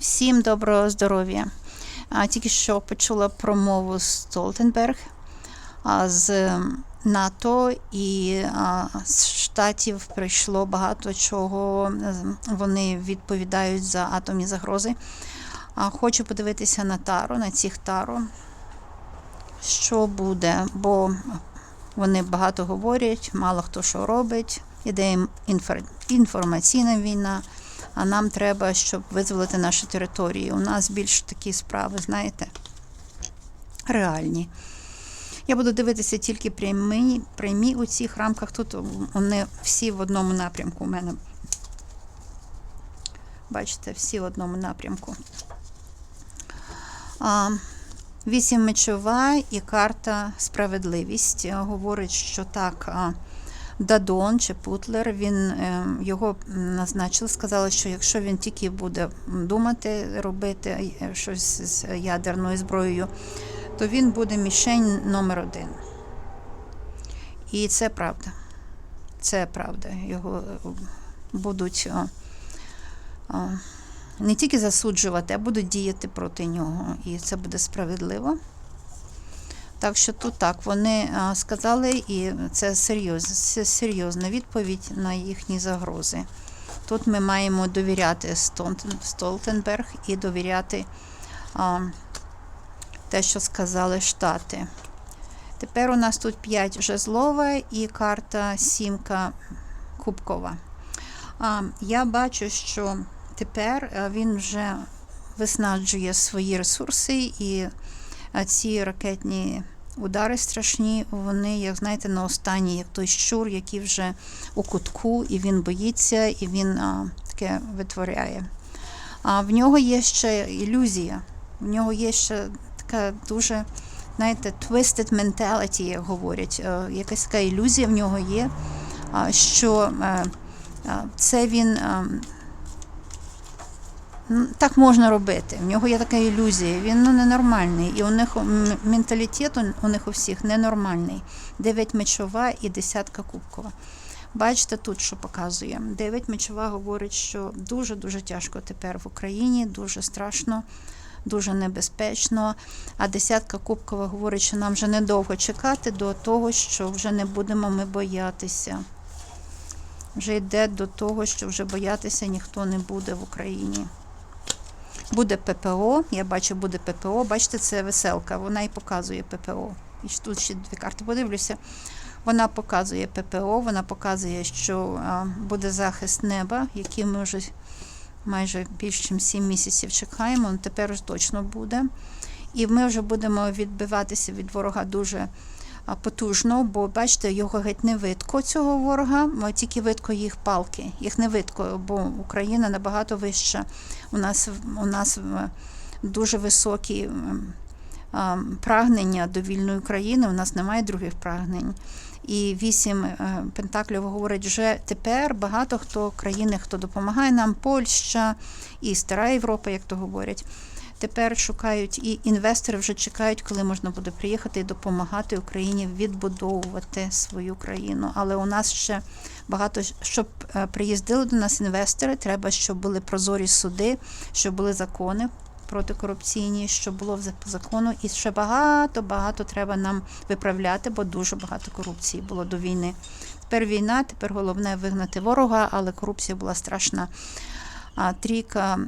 Всім доброго здоров'я. Тільки що почула промову Столтенберг з НАТО і з Штатів прийшло багато чого. Вони відповідають за атомні загрози. Хочу подивитися на Тару, на цих Тару. Що буде, бо вони багато говорять, мало хто що робить. Іде інформаційна війна. А нам треба, щоб визволити наші території. У нас більш такі справи, знаєте, реальні. Я буду дивитися тільки прямі, прямі у цих рамках. Тут вони всі в одному напрямку у мене. Бачите, всі в одному напрямку. А, Вісім мечова і карта справедливість говорить, що так. Дадон чи Путлер, він е, його назначили, сказали, що якщо він тільки буде думати, робити е, щось з ядерною зброєю, то він буде мішень номер один. І це правда. Це правда. Його е, будуть не тільки засуджувати, а будуть діяти проти нього. І це буде справедливо. Так що тут так, вони сказали, і це серйоз, це серйозна відповідь на їхні загрози. Тут ми маємо довіряти Столтенберг і довіряти а, те, що сказали Штати. Тепер у нас тут 5 жезлова і карта сімка кубкова. А, я бачу, що тепер він вже виснаджує свої ресурси і ці ракетні удари страшні, вони, як знаєте, на останній, як той щур, який вже у кутку, і він боїться, і він а, таке витворяє. А в нього є ще ілюзія, в нього є ще така дуже, знаєте, twisted mentality, як говорять. Е, Якась така ілюзія в нього є, що е, е, це він. Так можна робити. В нього є така ілюзія. Він ну, ненормальний. І у них менталітет у них у всіх ненормальний. Дев'ять мечова і десятка кубкова. Бачите тут, що показує. Дев'ять мечова говорить, що дуже-дуже тяжко тепер в Україні, дуже страшно, дуже небезпечно. А десятка кубкова говорить, що нам вже недовго чекати до того, що вже не будемо ми боятися. Вже йде до того, що вже боятися ніхто не буде в Україні. Буде ППО, я бачу, буде ППО. Бачите, це веселка, вона і показує ППО. І тут ще дві карти подивлюся. Вона показує ППО, вона показує, що буде захист неба, який ми вже майже більше ніж 7 місяців чекаємо. Ну, Тепер точно буде. І ми вже будемо відбиватися від ворога дуже потужно, бо бачите, його геть не видко цього ворога, тільки видко їх палки. Їх не видко, бо Україна набагато вища. У нас у нас дуже високі прагнення до вільної України. У нас немає других прагнень. І вісім е, пентаклів говорить, вже тепер багато хто країни, хто допомагає нам, Польща і Стара Європа, як то говорять. Тепер шукають і інвестори вже чекають, коли можна буде приїхати і допомагати Україні відбудовувати свою країну. Але у нас ще багато щоб е, приїздили до нас інвестори. Треба, щоб були прозорі суди, щоб були закони протикорупційні, щоб було по закону, і ще багато багато треба нам виправляти, бо дуже багато корупції було до війни. Тепер війна, тепер головне вигнати ворога, але корупція була страшна. А трійка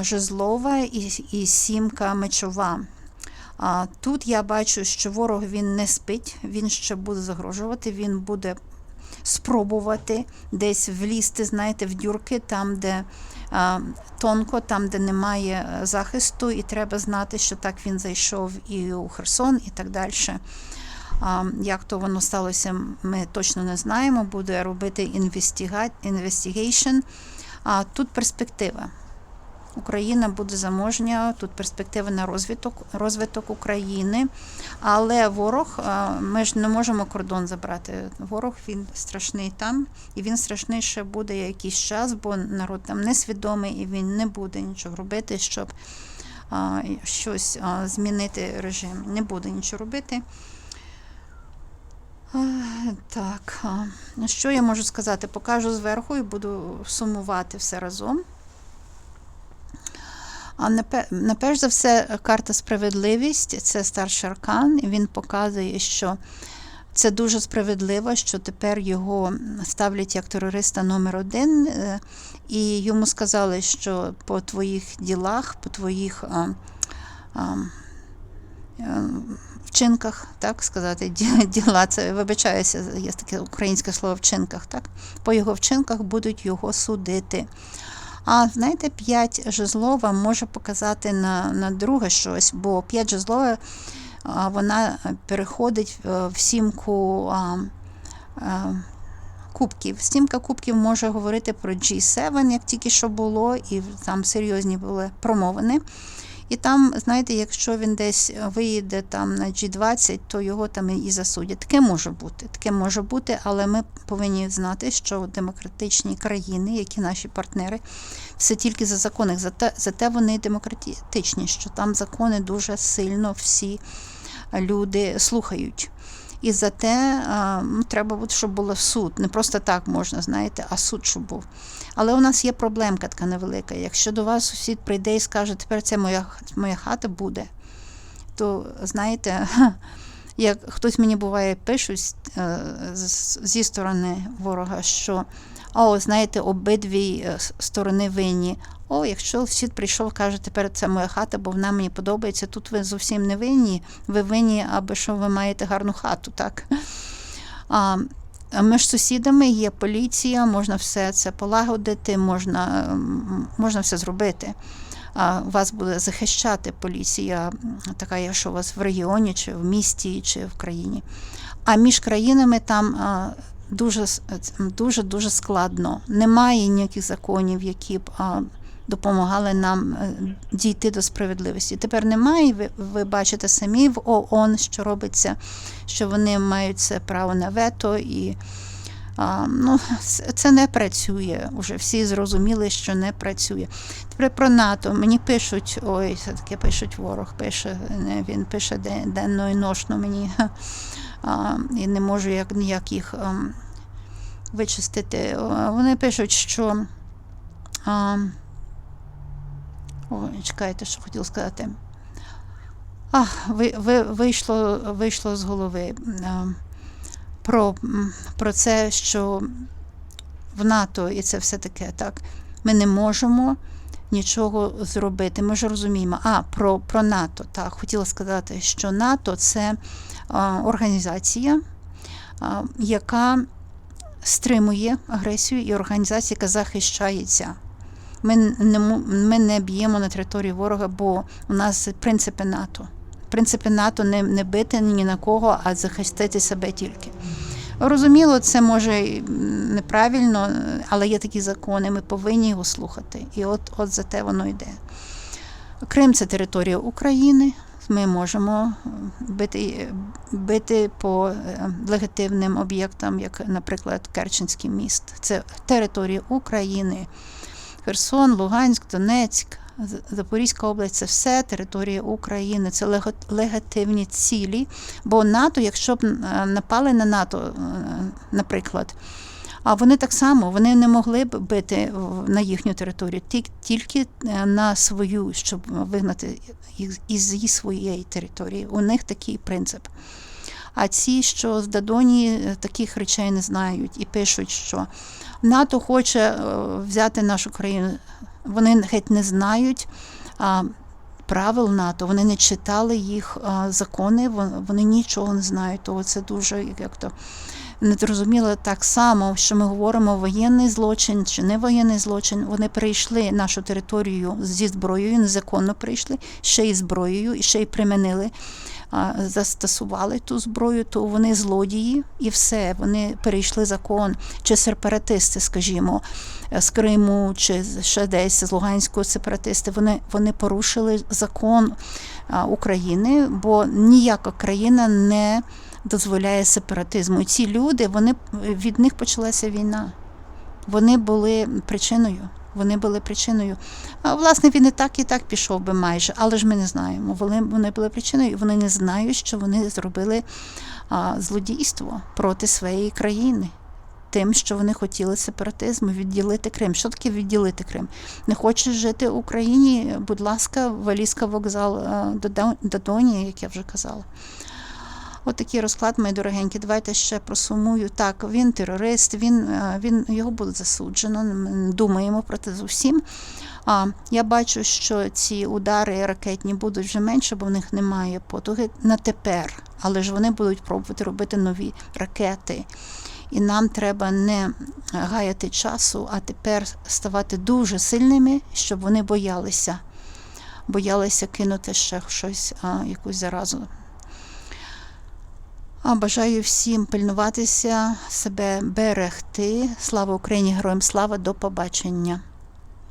жезлова і, і сімка мечова. А тут я бачу, що ворог він не спить, він ще буде загрожувати, він буде спробувати десь влізти, знаєте, в дюрки, там, де а, тонко, там, де немає е, захисту, і треба знати, що так він зайшов і у Херсон, і так далі. А, як то воно сталося, ми точно не знаємо. Буде робити investigation. А тут перспектива. Україна буде заможня, тут перспектива на розвиток, розвиток України. Але ворог, ми ж не можемо кордон забрати. Ворог він страшний там, і він страшний ще буде якийсь час, бо народ там несвідомий і він не буде нічого робити, щоб а, щось а, змінити режим. Не буде нічого робити. Так, що я можу сказати? Покажу зверху і буду сумувати все разом. А напе- наперш за все, карта справедливість це старший аркан, і він показує, що це дуже справедливо, що тепер його ставлять як терориста номер один, е, і йому сказали, що по твоїх ділах, по твоїх а, а, е, вчинках, так сказати, діла, це вибачаюся, є таке українське слово вчинках, так? По його вчинках будуть його судити. А знаєте, п'ять жезлова може показати на, на друге щось, бо п'ять жезлова а, вона переходить е, в сімку а, а, кубків. Сімка кубків може говорити про G7, як тільки що було, і там серйозні були промовини. І там, знаєте, якщо він десь виїде там на G20, то його там і засудять. Таке може бути. Таке може бути, але ми повинні знати, що демократичні країни, які наші партнери, все тільки за законах. Зате, зате вони демократичні, що там закони дуже сильно всі люди слухають. І за те ну, треба, буде, щоб було суд. Не просто так можна, знаєте, а суд, щоб був. Але у нас є проблемка така невелика. Якщо до вас сусід прийде і скаже, тепер це моя, моя хата буде, то знаєте, як хтось мені буває пишуть е, зі сторони ворога, що о, знаєте, обидві е, сторони винні. О, якщо сусід прийшов, каже, тепер це моя хата, бо вона мені подобається. Тут ви зовсім не винні. Ви винні, аби що ви маєте гарну хату, так? А, між сусідами є поліція, можна все це полагодити, можна, можна все зробити. А, вас буде захищати поліція, така, якщо у вас в регіоні, чи в місті, чи в країні. А між країнами там дуже дуже дуже складно. Немає ніяких законів, які б допомагали нам е, дійти до справедливості. Тепер немає. Ви, ви бачите самі в ООН, що робиться, що вони мають це право на вето і. А, ну, це- не працює. Уже всі зрозуміли, що не працює. Тепер про НАТО. Мені пишуть, ой, все таки пишуть ворог, пише, він пише ден- денно і ношно мені. А, і не можу як ніяк їх ем, вичистити. Вони пишуть, що. А, ой, чекайте, що хотіла сказати. Ах, ви, ви, вийшло, вийшло з голови. А, про, про це, що в НАТО і це все таке, так, ми не можемо нічого зробити. Ми ж розуміємо. А, про, про НАТО. Так, хотіла сказати, що НАТО це а, організація, а, яка стримує агресію і організація, яка захищається. Ми не, ми не б'ємо на території ворога, бо у нас принципи НАТО. Принципи НАТО не, не бити ні на кого, а захистити себе тільки. Розуміло, це може неправильно, але є такі закони, ми повинні його слухати. І от, от за те воно йде. Крим це територія України. Ми можемо бити, бити по е, легітимним об'єктам, як, наприклад, Керченський міст. Це територія України. Херсон, Луганськ, Донецьк, Запорізька область це все територія України, це легітимні цілі. Бо НАТО, якщо б е, напали на НАТО, е, наприклад, а вони так само вони не могли б бити на їхню територію, тільки е, на свою, щоб вигнати їх із своєї території. У них такий принцип. А ці, що з Дадоні, е, таких речей не знають і пишуть, що НАТО хоче е, взяти нашу країну. Вони геть не знають правил НАТО, вони не читали їх закони, вон- вони нічого не знають. То це дуже як то незрозуміло так само, що ми говоримо воєнний злочин чи не воєнний злочин. Вони прийшли нашу територію зі зброєю, незаконно прийшли, ще й зброєю, і ще й примінили застосували ту зброю, то вони злодії і все. Вони перейшли закон, чи сепаратисти, скажімо, е, з Криму, чи ще десь з Луганського сепаратисти. Вони, вони порушили закон України, бо ніяка країна не дозволяє сепаратизму. І ці люди, вони від них почалася війна. Вони були причиною. Вони були причиною. Власне, він і так і так пішов би майже, але ж ми не знаємо. Вони, вони були причиною, і вони не знають, що вони зробили злодійство проти своєї країни. тим, що вони хотіли сепаратизму, відділити Крим. Що таке відділити Крим? Не хочеш жити в Україні? Будь ласка, Валізка вокзал до Дон- до Доні, як я вже казала. От розклад, мої дорогенькі. Давайте ще просумую. Так, він терорист, він, е, він його буде засуджено. Думаємо про це з усім. А я бачу, що ці удари ракетні будуть вже менше, бо в них немає потуги на тепер. Але ж вони будуть пробувати робити нові ракети. І нам треба не гаяти часу, а тепер ставати дуже сильними, щоб вони боялися. Боялися кинути ще щось, а, якусь заразу. Бажаю всім пильнуватися, себе берегти. Слава Україні, героям слава, до побачення.